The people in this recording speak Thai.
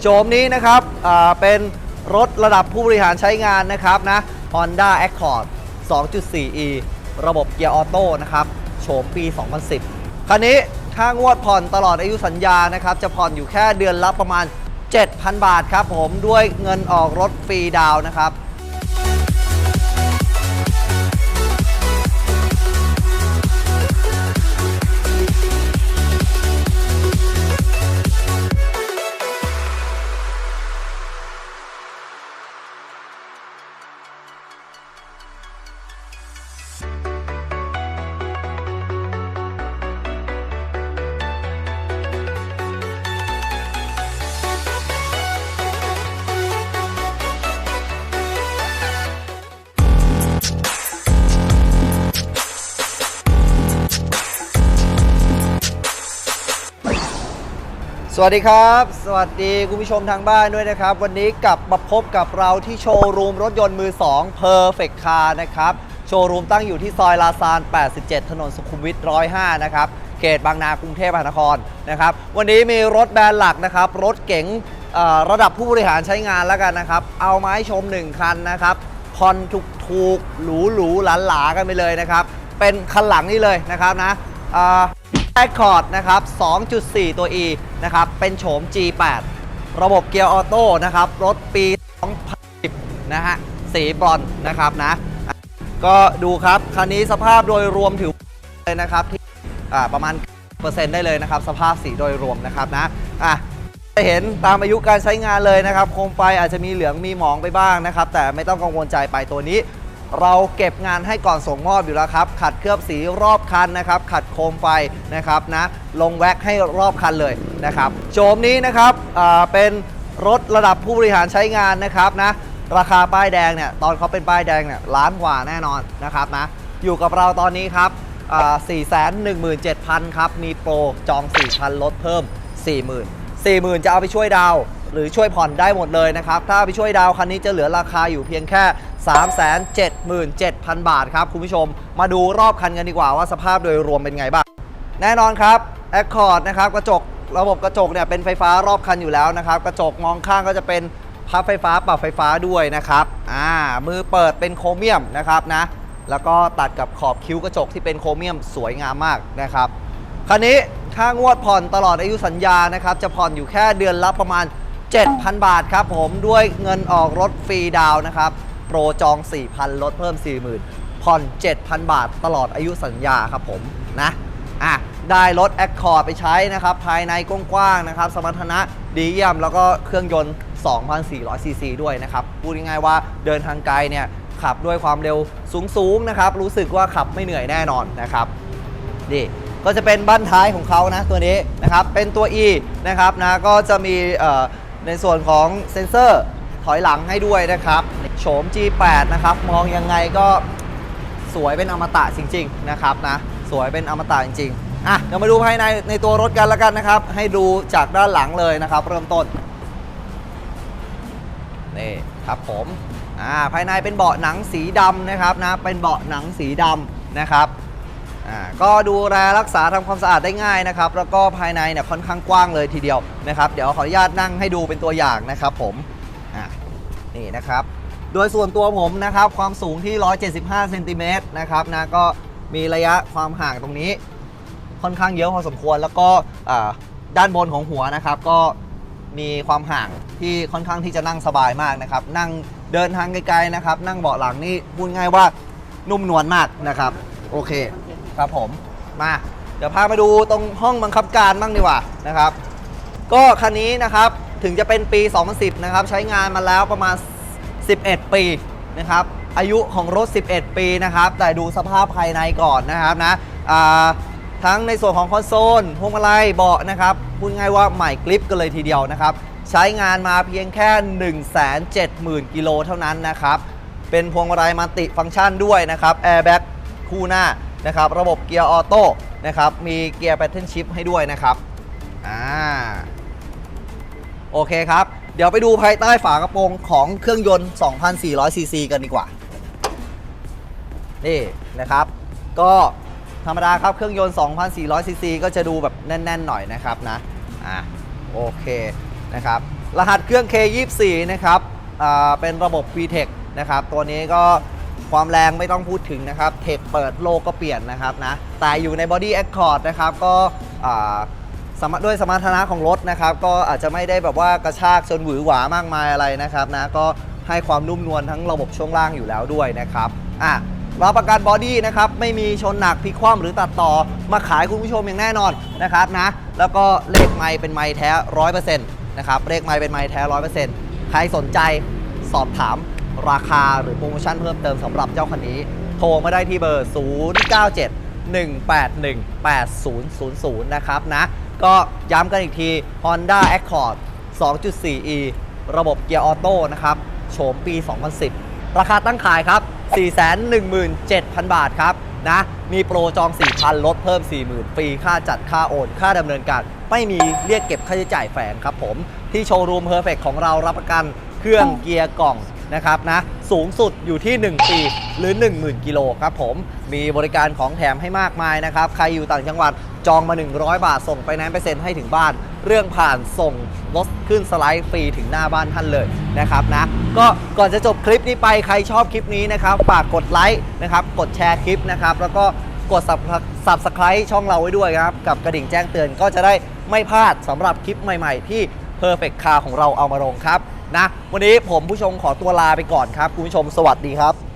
โฉมนี้นะครับเป็นรถระดับผู้บริหารใช้งานนะครับนะ Honda Accord 2.4e ระบบเกียร์ออโต้นะครับโฉมปี 2010 คันนี้ค่างวดผ่อนตลอดอายุสัญญานะครับ จะผ่อนอยู่แค่เดือนละประมาณ 7,000 บาทครับผมด้วยเงินออกรถฟรีดาวนะครับ สวัสดีครับ สวัสดีคุณผู้ชมทางบ้านด้วยนะครับ วันนี้กลับมาพบกับเราที่โชว์รูมรถยนต์มือ 2 Perfect Car นะครับ โชว์รูมตั้งอยู่ที่ซอยลาซาน 87 ถนนสุขุมวิท 105 นะครับ เขตบางนากรุงเทพมหานครนะครับ วันนี้มีรถแบรนด์หลักนะครับ รถเก๋งระดับผู้บริหารใช้งานแล้วกันนะครับ เอามาให้ชม 1 คันนะครับผ่อนถูกถูกหรูหรูหลาหลากันไปเลยนะครับ เป็นคันหลังนี่เลยนะครับนะอ่า แอคคอร์ดนะครับ 2.4 ตัว E นะครับ เป็นโฉม G8 ระบบเกียร์ออโต้นะครับ รถปี 2010 นะฮะ สีบรอนซ์นะครับนะ ก็ดูครับ คันนี้สภาพโดยรวมถือเลยนะครับ ที่ประมาณเปอร์เซ็นต์ได้เลยนะครับ สภาพสีโดยรวมนะครับนะ อะจะเห็นตามอายุการใช้งานเลยนะครับ โคมไฟอาจจะมีเหลืองมีหมองไปบ้างนะครับ แต่ไม่ต้องกังวลใจไปตัวนี้ เราเก็บงานให้ก่อนส่งมอบอยู่แล้วครับ ขัดเคลือบสีรอบคันนะครับ ขัดโคมไฟนะครับนะ ลงแว็กให้รอบคันเลยนะครับโฉมนี้นะครับเป็นรถระดับผู้บริหารใช้งานนะครับนะ ราคาป้ายแดงเนี่ยตอนเขาเป็นป้ายแดงเนี่ยล้านกว่าแน่นอนนะครับนะ อยู่กับเราตอนนี้ครับสี่แสนหนึ่งหมื่นเจ็ดพันครับ มีโปรจอง 4,000 ลดเพิ่ม 40,000 40,000 จะเอาไปช่วยดาว หรือช่วยผ่อนได้หมดเลยนะครับ ถ้าไปช่วยดาวน์คันนี้จะเหลือราคาอยู่เพียงแค่ 377,000 บาทครับ คุณผู้ชม มาดูรอบคันกันดีกว่าว่าสภาพโดยรวมเป็นไงบ้าง แน่นอนครับ Accord นะครับกระจกระบบกระจกเนี่ยเป็นไฟฟ้ารอบคันอยู่แล้วนะครับ กระจกมองข้างก็จะเป็นพับไฟฟ้าปรับไฟฟ้าด้วยนะครับ อ่า มือเปิดเป็นโครเมียมนะครับนะ แล้วก็ตัดกับขอบคิ้วกระจกที่เป็นโครเมียมสวยงามมากนะครับ คันนี้ค่างวดผ่อนตลอดอายุสัญญานะครับ จะผ่อนอยู่แค่เดือนละประมาณ 7,000 บาทครับผมด้วยเงินออกรถฟรีดาวนะครับ โปรจอง 4,000 ลดเพิ่ม 40,000 ผ่อน 7,000 บาทตลอดอายุสัญญาครับผมนะอะได้รถ Accord ไปใช้นะครับ ภายในกว้างๆนะครับ สมรรถนะดีเยี่ยม แล้วก็เครื่องยนต์ 2,400 ซีซีด้วยนะครับ พูดง่ายๆว่าเดินทางไกลเนี่ย ขับด้วยความเร็วสูงๆนะครับ รู้สึกว่าขับไม่เหนื่อยแน่นอนนะครับนี่ก็จะเป็นบั้นท้ายของเขานะตัวนี้นะครับ เป็นตัว E นะครับนะก็จะมีเอ่อ ในส่วนของเซ็นเซอร์ถอยหลังให้ด้วยนะครับโฉม G8 นะครับ มองยังไงก็สวยเป็นอมตะจริง ๆ นะครับนะ สวยเป็นอมตะจริงๆอะเดี๋ยวมาดูภายในในตัวรถกันแล้วกันนะครับ ให้ดูจากด้านหลังเลยนะครับ เริ่มต้นนี่ครับผมอ่าภายในเป็นเบาะหนังสีดำนะครับนะเป็นเบาะหนังสีดำนะครับ อ่าก็ดูแลรักษาทำความสะอาดได้ง่ายนะครับ แล้วก็ภายในเนี่ยค่อนข้างกว้างเลยทีเดียวนะครับเดี๋ยวขออนุญาตนั่งให้ดูเป็นตัวอย่างนะครับผมอ่านี่นะครับ โดยส่วนตัวผมนะครับความสูงที่ 175เซนติเมตรนะครับนะก็มีระยะความห่างตรงนี้ ค่อนข้างเยอะพอสมควร แล้วก็ด้านบนของหัวนะครับ ก็มีความห่างที่ค่อนข้างที่จะนั่งสบายมากนะครับ นั่งเดินทางไกลๆนะครับ นั่งเบาะหลังนี่พูดง่ายว่านุ่มนวลมากนะครับ โอเค ครับผมมาเดี๋ยวพามาดูตรงห้องบังคับการบ้างดีกว่านะครับ ก็คันนี้นะครับถึงจะเป็นปี 2010 นะครับ ใช้งานมาแล้วประมาณ 11 ปีนะครับ อายุของรถ 11 ปีนะครับ แต่ดูสภาพภายในก่อนนะครับนะทั้งในส่วนของคอนโซลพวงมาลัยเบาะนะครับพูดง่ายว่าใหม่กริปกันเลยทีเดียวนะครับ ใช้งานมาเพียงแค่ 170,000 กิโลเท่านั้นนะครับ เป็นพวงมาลัยมัลติฟังก์ชันด้วยนะครับแอร์แบ็กคู่หน้า นะครับ ระบบเกียร์ออโต้นะครับ มีเกียร์แพทเทิร์นชิพให้ด้วยนะครับ อ่า โอเคครับ เดี๋ยวไปดูภายใต้ฝากระโปรงของเครื่องยนต์ 2,400 ซีซีกันดีกว่า นี่นะครับ ก็ธรรมดาครับ เครื่องยนต์ 2,400 ซีซีก็จะดูแบบแน่น ๆ หน่อยนะครับนะ อะโอเคนะครับ รหัสเครื่อง K24 นะครับ อ่า เป็นระบบ VTEC นะครับ ตัวนี้ก็ ความแรงไม่ต้องพูดถึงนะครับ เทคเปิดโลกก็เปลี่ยนนะครับนะ แต่อยู่ใน Body Accord นะครับ ก็อ่าสมรรถด้วยสมรรถนะของรถนะครับ ก็อาจจะไม่ได้แบบว่ากระชากจนหวือหวามากมายอะไรนะครับนะ ก็ให้ความนุ่มนวลทั้งระบบช่วงล่างอยู่แล้วด้วยนะครับอะรับประกันบอดี้นะครับไม่มีชนหนักพิคว่ำหรือตัดต่อมาขายคุณผู้ชมอย่างแน่นอนนะครับนะแล้วก็เลขไม้เป็นไม้แท้ร้อยเปอร์เซ็นต์นะครับเลขไม้เป็นไม้แท้ร้อยเปอร์เซ็นต์ใครสนใจสอบถาม ราคาหรือโปรโมชั่นเพิ่มเติมสำหรับเจ้าคันนี้ โทรมาได้ที่เบอร์ 097 181 8000 นะครับนะ ก็ย้ำกันอีกที Honda Accord 2.4e ระบบเกียร์ออโต้นะครับโฉมปี 2010 ราคาตั้งขายครับ 417,000 บาทครับนะมีโปรจอง 4,000 ลดเพิ่ม 40,000 ฟรี ค่าจัดค่าโอน ค่าดำเนินการ ไม่มีเรียกเก็บค่าใช้จ่ายแฝงครับผม ที่โชว์รูมเพอร์เฟกของเรารับประกันเครื่องเกียร์กล่อง นะครับนะสูงสุดอยู่ที่ 1 ปีหรือ 10,000 กิโลครับผมมีบริการของแถมให้มากมายนะครับ ใครอยู่ต่างจังหวัดจองมา 100 บาท ส่งไปแนนซ์ไปเซ็นให้ถึงบ้าน เรื่องผ่านส่งรถขึ้นสไลด์ฟรีถึงหน้าบ้านท่านเลยนะครับนะก็ก่อนจะจบคลิปนี้ไปใครชอบคลิปนี้นะครับฝากกดไลค์นะครับกดแชร์คลิปนะครับแล้วก็กด subscribe ช่องเราไว้ด้วยครับ กับกระดิ่งแจ้งเตือนก็จะได้ไม่พลาดสำหรับคลิปใหม่ ๆ ที่ Perfect Car ของเราเอามาลงครับ นะ วันนี้ผมผู้ชมขอตัวลาไปก่อนครับ คุณผู้ชมสวัสดีครับ